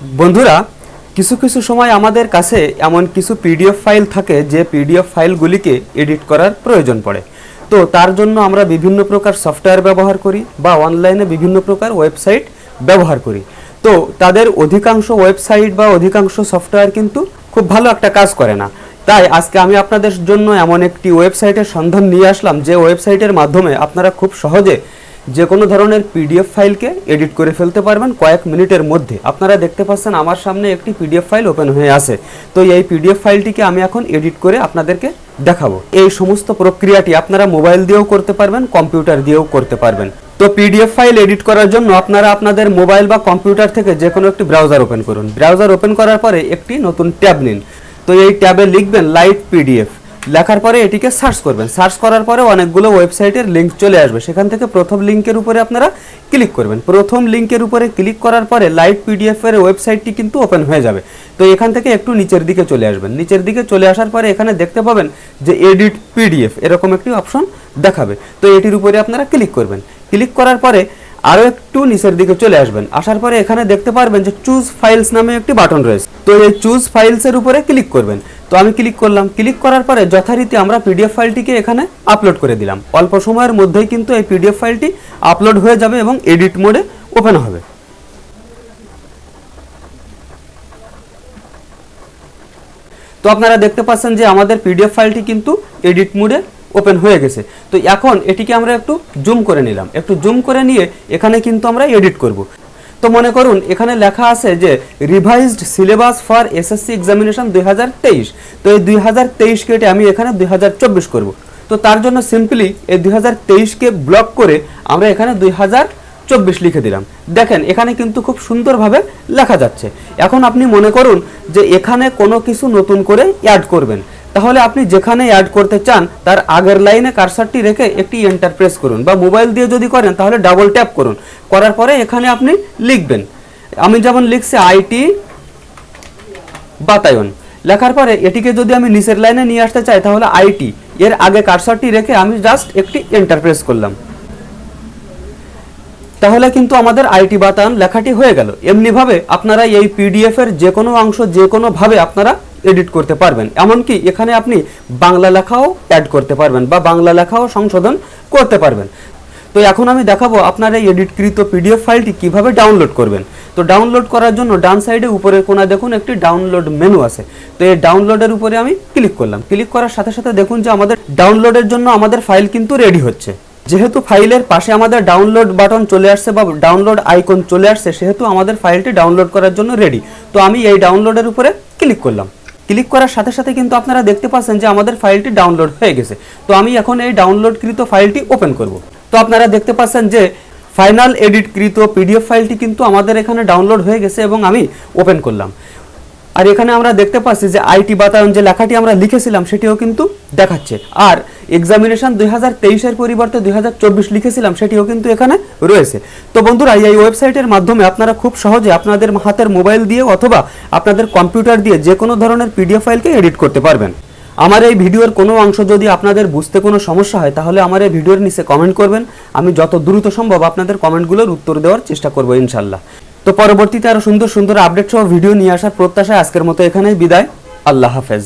বন্ধুরা, কিছু কিছু সময় আমাদের কাছে এমন কিছু পিডিএফ ফাইল থাকে যে পিডিএফ ফাইলগুলিকে এডিট করার প্রয়োজন পড়ে। তো তার জন্য আমরা বিভিন্ন প্রকার সফটওয়্যার ব্যবহার করি বা অনলাইনে বিভিন্ন প্রকার ওয়েবসাইট ব্যবহার করি। তো তাদের অধিকাংশ ওয়েবসাইট বা অধিকাংশ সফটওয়্যার কিন্তু খুব ভালো একটা কাজ করে না। তাই আজকে আমি আপনাদের জন্য এমন একটি ওয়েবসাইটের সন্ধান নিয়ে আসলাম যে ওয়েবসাইটের মাধ্যমে আপনারা খুব সহজে যে কোনো ধরনের পিডিএফ ফাইলকে এডিট করে ফেলতে পারবেন কয়েক মিনিটের মধ্যে। আপনারা দেখতে পাচ্ছেন আমার সামনে একটি পিডিএফ ফাইল ওপেন হয়ে আছে। তো এই পিডিএফ ফাইলটিকে আমি এখন এডিট করে আপনাদেরকে দেখাবো। এই সমস্ত প্রক্রিয়াটি আপনারা মোবাইল দিয়েও করতে পারবেন কম্পিউটার দিয়েও করতে পারবেন। তো পিডিএফ ফাইল এডিট করার জন্য আপনারা আপনাদের মোবাইল বা কম্পিউটার থেকে যে কোনো একটি ব্রাউজার ওপেন করুন। ব্রাউজার ওপেন করার পরে একটি নতুন ট্যাব নিন। তো এই ট্যাবে লিখবেন লাইট পিডিএফ লেখার পরে এটিকে সার্চ করবেন। সার্চ করার পরে অনেকগুলো ওয়েবসাইটের লিঙ্ক চলে আসবে। সেখান থেকে প্রথম লিঙ্কের উপরে আপনারা ক্লিক করবেন। প্রথম লিঙ্কের উপরে ক্লিক করার পরে লাইভ পিডিএফ এর ওয়েবসাইটটি কিন্তু ওপেন হয়ে যাবে। তো এখান থেকে একটু নিচের দিকে চলে আসবেন। নিচের দিকে চলে আসার পরে এখানে দেখতে পাবেন যে এডিট পিডিএফ এরকম একটি অপশন দেখাবে। তো এটির উপরে আপনারা ক্লিক করবেন। ক্লিক করার পরে আরও একটু নিচের দিকে চলে আসবেন। আসার পরে এখানে দেখতে পারবেন যে চুজ ফাইলস নামে একটি বাটন রয়েছে। তো এই চুজ ফাইলসের উপরে ক্লিক করবেন। তো আমি ক্লিক করলাম। ক্লিক করার পরে যথারীতি আমরা পিডিএফ ফাইলটিকে এখানে আপলোড করে দিলাম। অল্প সময়ের মধ্যেই কিন্তু এই পিডিএফ ফাইলটি আপলোড হয়ে যাবে এবং এডিট মোডে ওপেন হবে। তো আপনারা দেখতে পাচ্ছেন যে আমাদের পিডিএফ ফাইলটি কিন্তু এডিট মোডে ওপেন হয়ে গেছে। তো এখন এটিকে আমরা একটু জুম করে নিলাম। একটু জুম করে নিয়ে এখানে কিন্তু আমরা এডিট করব। তো মনে করুন, এখানে লেখা আছে যে revised syllabus for SSC examination দুই হাজার তেইশ। তো এই দুই হাজার তেইশ কেটে আমি এখানে দুই হাজার চব্বিশ করব। তো তার জন্য সিম্পলি এই দুই কে ব্লক করে আমরা এখানে দুই চব্বিশ লিখে দিলাম। দেখেন, এখানে কিন্তু খুব সুন্দরভাবে লেখা যাচ্ছে। এখন আপনি মনে করুন যে এখানে কোনো কিছু নতুন করে অ্যাড করবেন। তাহলে আপনি যেখানে অ্যাড করতে চান, তার আগের লাইনে কারসারটি রেখে একটি এন্টার প্রেস করুন বা মোবাইল দিয়ে যদি করেন, তাহলে ডাবল ট্যাপ করুন। করার পরে এখানে আপনি লিখবেন। আমি যেমন লিখছি আইটি বাতায়ন। লেখার পরে এটিকে যদি আমি নিচের লাইনে নিয়ে আসতে চাই, তাহলে আইটি এর আগে কারসারটি রেখে আমি জাস্ট একটি এন্টার প্রেস করলাম। তাহলে কিন্তু আমাদের আইটি বাতায়ন লেখাটি হয়ে গেল। এমনিভাবে আপনারা এই পিডিএফ এর যে কোনো অংশ, যে কোনোভাবে আপনারা এডিট করতে পারবেন। এমনকি এখানে আপনি বাংলা লেখাও অ্যাড করতে পারবেন বা বাংলা লেখাও সংশোধন করতে পারবেন। তো এখন আমি দেখাবো আপনার এই এডিটকৃত পিডিএফ ফাইলটি কীভাবে ডাউনলোড করবেন। তো ডাউনলোড করার জন্য ডান সাইডে উপরের কোনায় দেখুন একটি ডাউনলোড মেনু আছে। তো এই ডাউনলোডের উপরে আমি ক্লিক করলাম। ক্লিক করার সাথে সাথে দেখুন যে আমাদের ডাউনলোডের জন্য আমাদের ফাইল কিন্তু রেডি হচ্ছে। যেহেতু ফাইলের পাশে আমাদের ডাউনলোড বাটন চলে আসছে বা ডাউনলোড আইকন চলে আসছে, সেহেতু আমাদের ফাইলটি ডাউনলোড করার জন্য রেডি তো আমি এই ডাউনলোডের উপরে ক্লিক করলাম। ক্লিক করার সাথে সাথে কিন্তু আপনারা দেখতে পাচ্ছেন যে আমাদের ফাইলটি ডাউনলোড হয়ে গেছে। তো আমি এখন এই ডাউনলোডকৃত ফাইলটি ওপেন করব। তো আপনারা দেখতে পাচ্ছেন যে ফাইনাল এডিটকৃত পিডিএফ ফাইলটি কিন্তু আমাদের এখানে ডাউনলোড হয়ে গেছে এবং আমি ওপেন করলাম। আর এখানে আমরা দেখতে পাচ্ছি যে আইটি বাতায়ন যে লেখাটি আমরা লিখেছিলাম, সেটিও কিন্তু দেখাচ্ছে। আর এক্সামিনেশন দুই হাজার তেইশের পরিবর্তে দুই হাজার চব্বিশ লিখেছিলাম, সেটিও কিন্তু এখানে রয়েছে। তো বন্ধুরা, এই ওয়েবসাইটের মাধ্যমে আপনারা খুব সহজে আপনাদের হাতের মোবাইল দিয়ে অথবা আপনাদের কম্পিউটার দিয়ে যে কোনো ধরনের পিডিএফ ফাইলকে এডিট করতে পারবেন। আমার এই ভিডিওর কোনো অংশ যদি আপনাদের বুঝতে কোনো সমস্যা হয়, তাহলে আমার এই ভিডিওর নিচে কমেন্ট করবেন। আমি যত দ্রুত সম্ভব আপনাদের কমেন্টগুলোর উত্তর দেওয়ার চেষ্টা করব ইনশাল্লাহ। তো পরবর্তীতে আরও সুন্দর সুন্দর আপডেট সহ ভিডিও নিয়ে আসার প্রত্যাশায় আজকের মতো এখানেই বিদায়। আল্লাহ হাফেজ।